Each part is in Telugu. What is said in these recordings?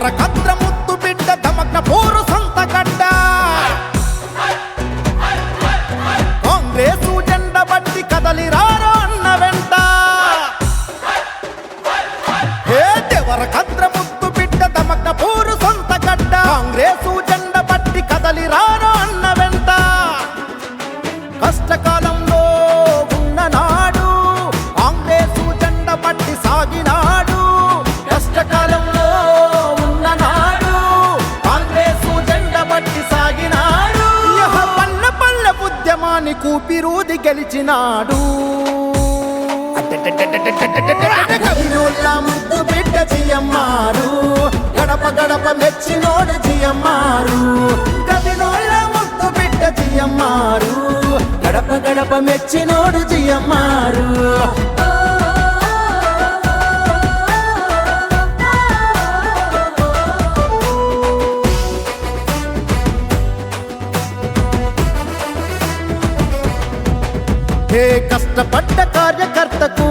దేవర అని కూపిరూది గెలిచినాడు. కవినోళ్ళ ముద్దు బిడ్డ జియమ్మారు గడప గడప మెచ్చినోడు జియమ్మారు కవినోళ్ళ ముద్దు బిడ్డ జియమ్మారు గడప గడప మెచ్చినోడు జియమ్మారు ఏ కష్టపడ్డ కార్యకర్తకు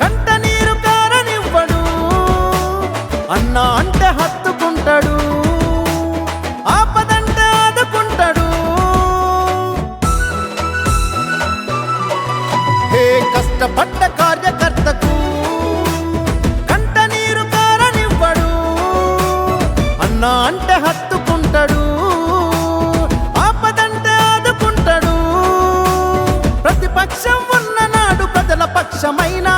కంట నీరు కారనివ్వడు. అన్న అంటే హత్తుకుంటాడు. ఆపదంటే ఆదుకుంటాడు. కష్టపడ్డ కార్యకర్తకు కంట నీరు కారనివ్వడు. అన్న అంటే హత్తు ప్రతిపక్షం ఉన్ననాడు ప్రజల పక్షమైనాడు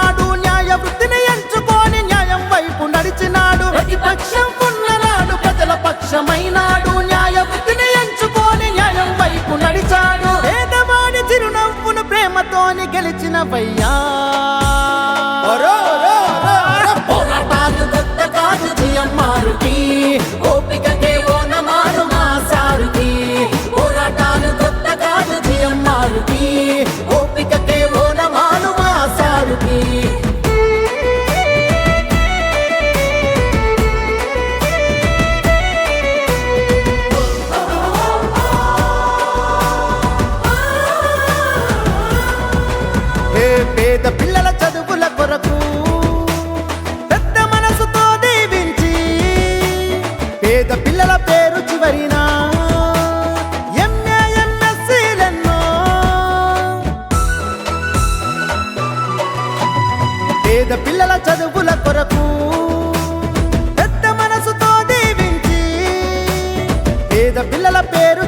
పేద పిల్లల పేరు చివరిన? పేద పిల్లల చదువుల కొరకు పెద్ద మనసుతో దీవించి పేద పిల్లల పేరు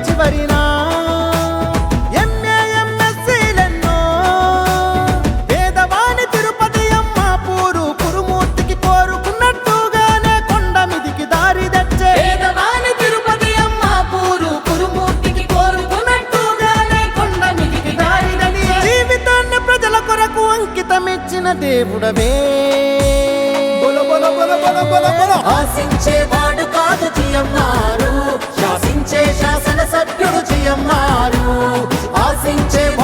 దేవుడవే. ఆశించేవాడు కాదు జియమ్మారు. శాసించే శాసన సభ్యుడు జియమ్మారు. ఆశించేవాడు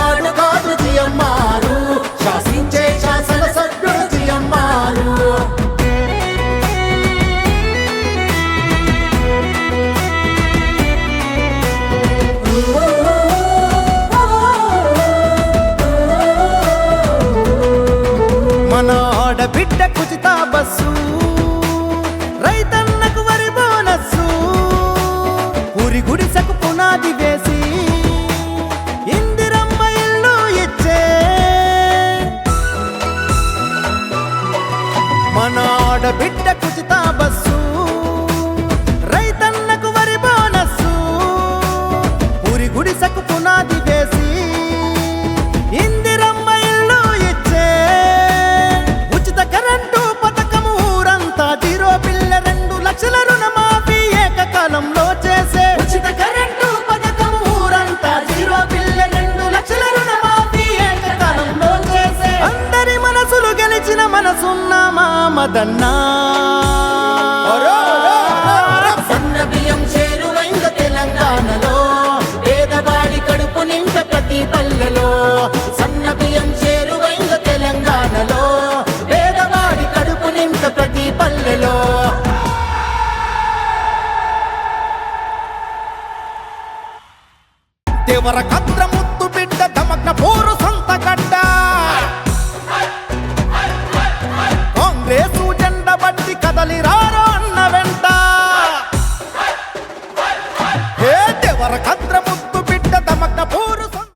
మనసున్న మామదన్నా. సన్న బియ్యం చేరువైంద తెలంగాణలో. పేదవాడి కడుపు నింప ప్రతి పల్లెలో. సన్న బియ్యం చేరువైంద తెలంగాణలో. పేదవాడి కడుపు నింప ప్రతి పల్లెలో. దేవర కద్ర ముత్తు బిడ్డ దమగ్న పోరు காதலிரா